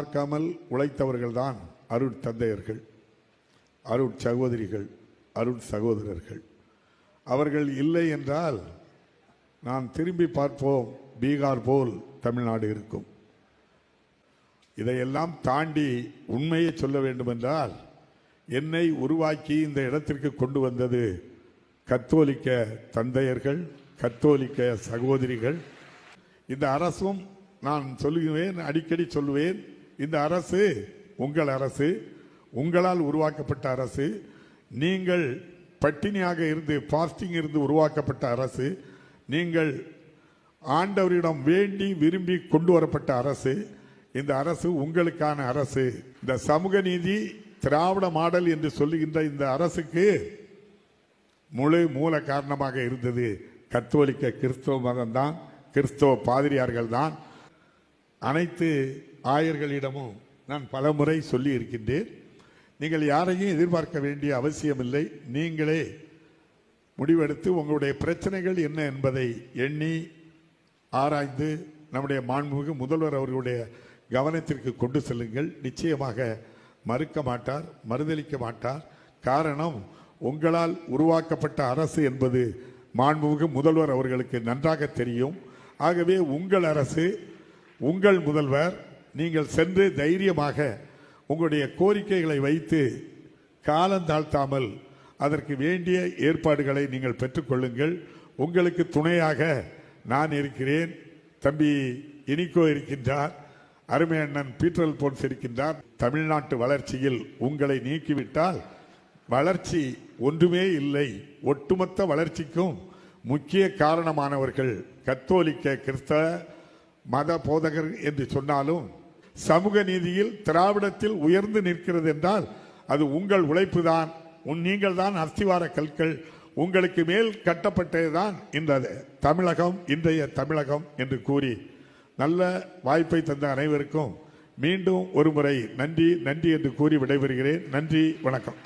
பார்க்காமல் உழைத்தவர்கள்தான் அருட் தந்தையர்கள் அருட் சகோதரிகள் அருட் சகோதரர்கள். அவர்கள் இல்லை என்றால் நாம் திரும்பி பார்ப்போம் பீகார் போல் தமிழ்நாடு இருக்கும். இதையெல்லாம் தாண்டி உண்மையை சொல்ல வேண்டுமென்றால் என்னை உருவாக்கி இந்த இடத்திற்கு கொண்டு வந்தது கத்தோலிக்க தந்தையர்கள் கத்தோலிக்க சகோதரிகள். இந்த அரசும் நான் சொல்லுவேன் அடிக்கடி சொல்லுவேன் இந்த அரசு உங்கள் அரசு உங்களால் உருவாக்கப்பட்ட அரசு நீங்கள் பட்டினியாக இருந்து பாஸ்டிங் இருந்து உருவாக்கப்பட்ட அரசு நீங்கள் ஆண்டவரிடம் வேண்டி விரும்பி கொண்டு வரப்பட்ட அரசு இந்த அரசு உங்களுக்கான அரசு. இந்த சமூக நீதி திராவிட மாடல் என்று சொல்லுகின்ற இந்த அரசுக்கு முழு மூல காரணமாக இருந்தது. கத்தோலிக்க கிறிஸ்தவ மதம்தான் கிறிஸ்தவ பாதிரியார்கள் தான் அனைத்து ஆயர்களிடமும் நான் பலமுறை சொல்லி இருக்கின்றேன் நீங்கள் யாரையும் எதிர்பார்க்க வேண்டிய அவசியமில்லை. நீங்களே முடிவெடுத்து உங்களுடைய பிரச்சனைகள் என்ன என்பதை எண்ணி ஆராய்ந்து நம்முடைய மாண்புமிகு முதல்வர் அவர்களுடைய கவனத்திற்கு கொண்டு செல்லுங்கள். நிச்சயமாக மறுக்க மாட்டார் மறுதளிக்க மாட்டார். காரணம் உங்களால் உருவாக்கப்பட்ட அரசு என்பது மாண்புமிகு முதல்வர் அவர்களுக்கு நன்றாக தெரியும். ஆகவே உங்கள் அரசு உங்கள் முதல்வர் நீங்கள் சென்று தைரியமாக உங்களுடைய கோரிக்கைகளை வைத்து காலந்தாழ்த்தாமல் அதற்கு வேண்டிய ஏற்பாடுகளை நீங்கள் பெற்றுக்கொள்ளுங்கள் உங்களுக்கு துணையாக நான் இருக்கிறேன். தம்பி இனிக்கோ இருக்கின்றார். அருமை அண்ணன் பீட்டரல் போன்ஸ் இருக்கின்றார். தமிழ்நாட்டு வளர்ச்சியில் உங்களை நீக்கிவிட்டால் வளர்ச்சி ஒன்றுமே இல்லை. ஒட்டுமொத்த வளர்ச்சிக்கும் முக்கிய காரணமானவர்கள் கத்தோலிக்க கிறிஸ்தவ மத போதகர் என்று சொன்னாலும் சமூக நீதியில் திராவிடத்தில் உயர்ந்து நிற்கிறது என்றால் அது உங்கள் உழைப்பு தான் நீங்கள் தான் அஸ்திவார கற்கள். உங்களுக்கு மேல் கட்டப்பட்டதுதான் இந்த தமிழகம் இன்றைய தமிழகம் என்று கூறி நல்ல வாய்ப்பை தந்த அனைவருக்கும் மீண்டும் ஒரு முறை நன்றி நன்றி என்று கூறி விடைபெறுகிறேன். நன்றி வணக்கம்.